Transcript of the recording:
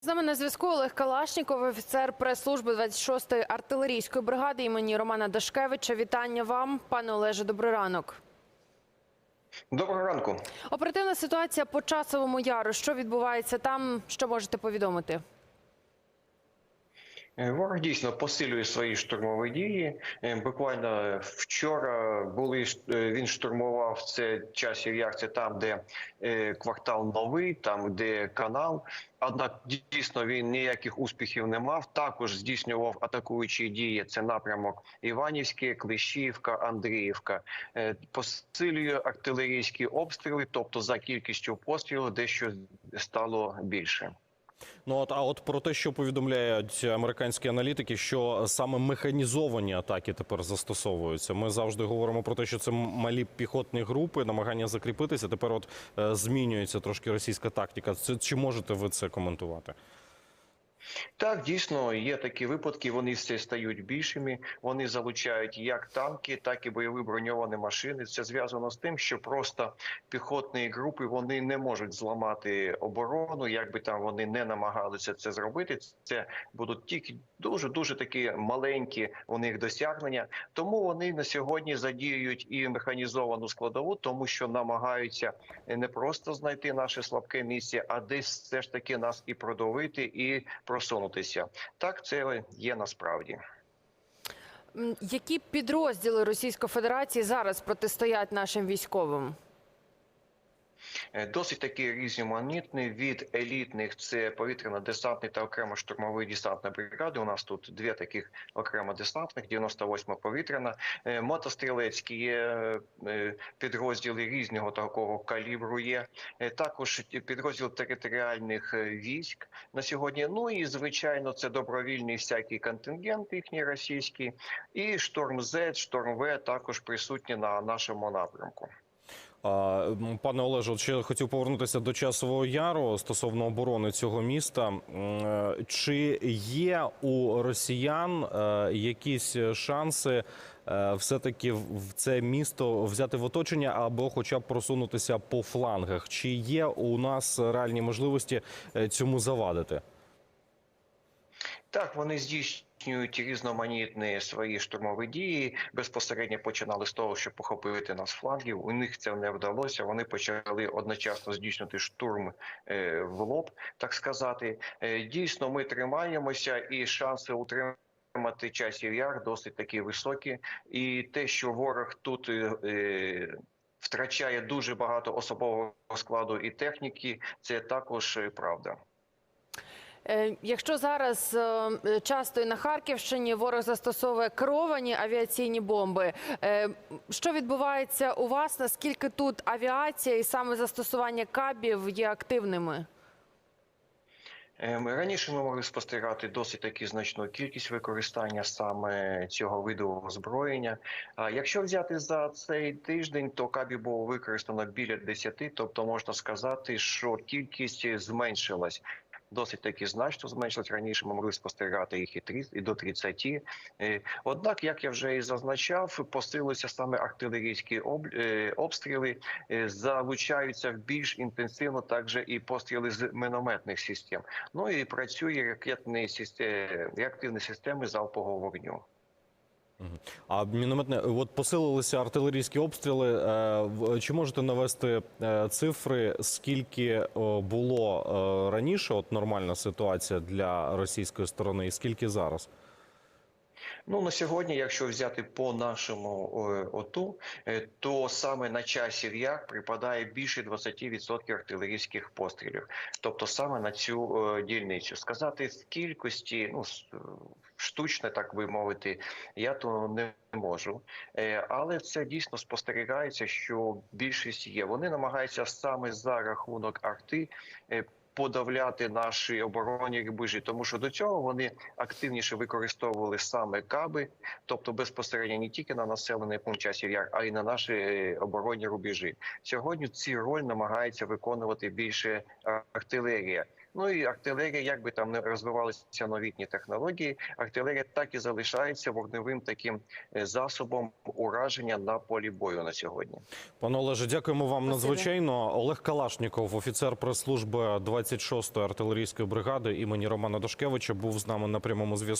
З нами на зв'язку Олег Калашніков, офіцер прес-служби 26-ї артилерійської бригади імені Романа Дашкевича. Вітання вам, пане Олеже. Добрий ранок. Доброго ранку. Оперативна ситуація по часовому яру. Що відбувається там? Що можете повідомити? Е, Ворог дійсно посилює свої штурмові дії. Е, Буквально вчора були е, він штурмував це часів яр, це там, де квартал новий, там де канал. Однак дійсно він ніяких успіхів не мав. Також здійснював атакуючі дії. Це напрямок Іванівське, Клещіївка, Андріївка. Посилює артилерійські обстріли, тобто за кількістю пострілів дещо стало більше. Ну от а от про те, що повідомляють американські аналітики, що саме механізовані атаки тепер застосовуються. Ми завжди говоримо про те, що це малі піхотні групи, намагання закріпитися. Тепер от е, змінюється трошки російська тактика. Це чи можете ви це коментувати? Так, дійсно є такі випадки. Вони все стають більшими. Вони залучають як танки, так і бойові броньовані машини. Це зв'язано з тим, що просто піхотні групи вони не можуть зламати оборону. Як би там вони не намагалися це зробити, це будуть тільки дуже дуже такі маленькі у них досягнення. Тому вони на сьогодні задіюють і механізовану складову, тому що намагаються не просто знайти наше слабке місце, а десь все ж таки нас і продовити, і просунутися. Так це є насправді. Які підрозділи Російської Федерації зараз протистоять нашим військовим? Е, Досить такі різноманітні від елітних це повітряно-десантний та окремо штурмовий десантна бригади. У нас тут дві таких окремо десантних, 98 повітряна, Е, мотострілецькі є е, підрозділи різного такого калібру. Є також підрозділ територіальних військ на сьогодні. Ну і звичайно, це добровільний всякий контингент їхній російський, і шторм З, шторм В також присутні на нашому напрямку. Пане Олеже, от ще хотів повернутися до часового яру стосовно оборони цього міста. Е, Чи є у росіян е, якісь шанси е, все-таки в це місто взяти в оточення або хоча б просунутися по флангах? Чи є у нас реальні можливості цьому завадити? Так, вони здійснюють різноманітні свої штурмові дії. Безпосередньо починали з того, щоб похопити нас флангів. У них це не вдалося. Вони почали одночасно здійснювати штурм е, в лоб, так сказати. Е, дійсно, ми тримаємося, і шанси утримати часів яр досить такі високі. І те, що ворог тут. е, е, Втрачає дуже багато особового складу і техніки, це також правда. Е, Якщо зараз е, часто і на Харківщині ворог застосовує керовані авіаційні бомби, е, що відбувається у вас? Наскільки тут авіація і саме застосування кабів є активними? Раніше ми могли спостерігати досить таки значну кількість використання саме цього виду озброєння. Якщо взяти за цей тиждень, то кабі було використано біля 10, тобто можна сказати, що кількість зменшилась. Досить таки значно зменшились Раніше ми могли спостерігати їх і 30, і до 30. Е, Однак, як я вже і зазначав, посилилися саме артилерійські е, обстріли, е, залучаються більш інтенсивно також і постріли з мінометних систем. Ну і працює ракетні системи, реактивні системи залпового вогню. А мінометне, от посилилися артилерійські обстріли. Е, Чи можете навести е, цифри, скільки було е, раніше? От нормальна ситуація для російської сторони, і скільки зараз? Ну на сьогодні, якщо взяти по нашому е, ОТУ, е, то саме на часів яр припадає більше 20% артилерійських пострілів, тобто саме на цю е, дільницю. Сказати в кількості, ну штучно, так би мовити, я то не можу, але це дійсно спостерігається, що більшість є. Вони намагаються саме за рахунок арти. Подавляти наші оборонні рубежі, тому що до цього вони активніше використовували саме каби, тобто безпосередньо не тільки на населений пункт часів яр, а й на наші е, оборонні рубежі. Сьогодні ці роль намагається виконувати більше артилерія. Ну і артилерія, як би там не розвивалися новітні технології, артилерія так і залишається вогневим таким е, засобом ураження на полі бою на сьогодні. Пане Олеже, дякуємо вам Спасибо. надзвичайно. Олег Калашніков, офіцер прес-служби 26-ї артилерійської бригади імені Романа Дошкевича, був з нами на прямому зв'язку.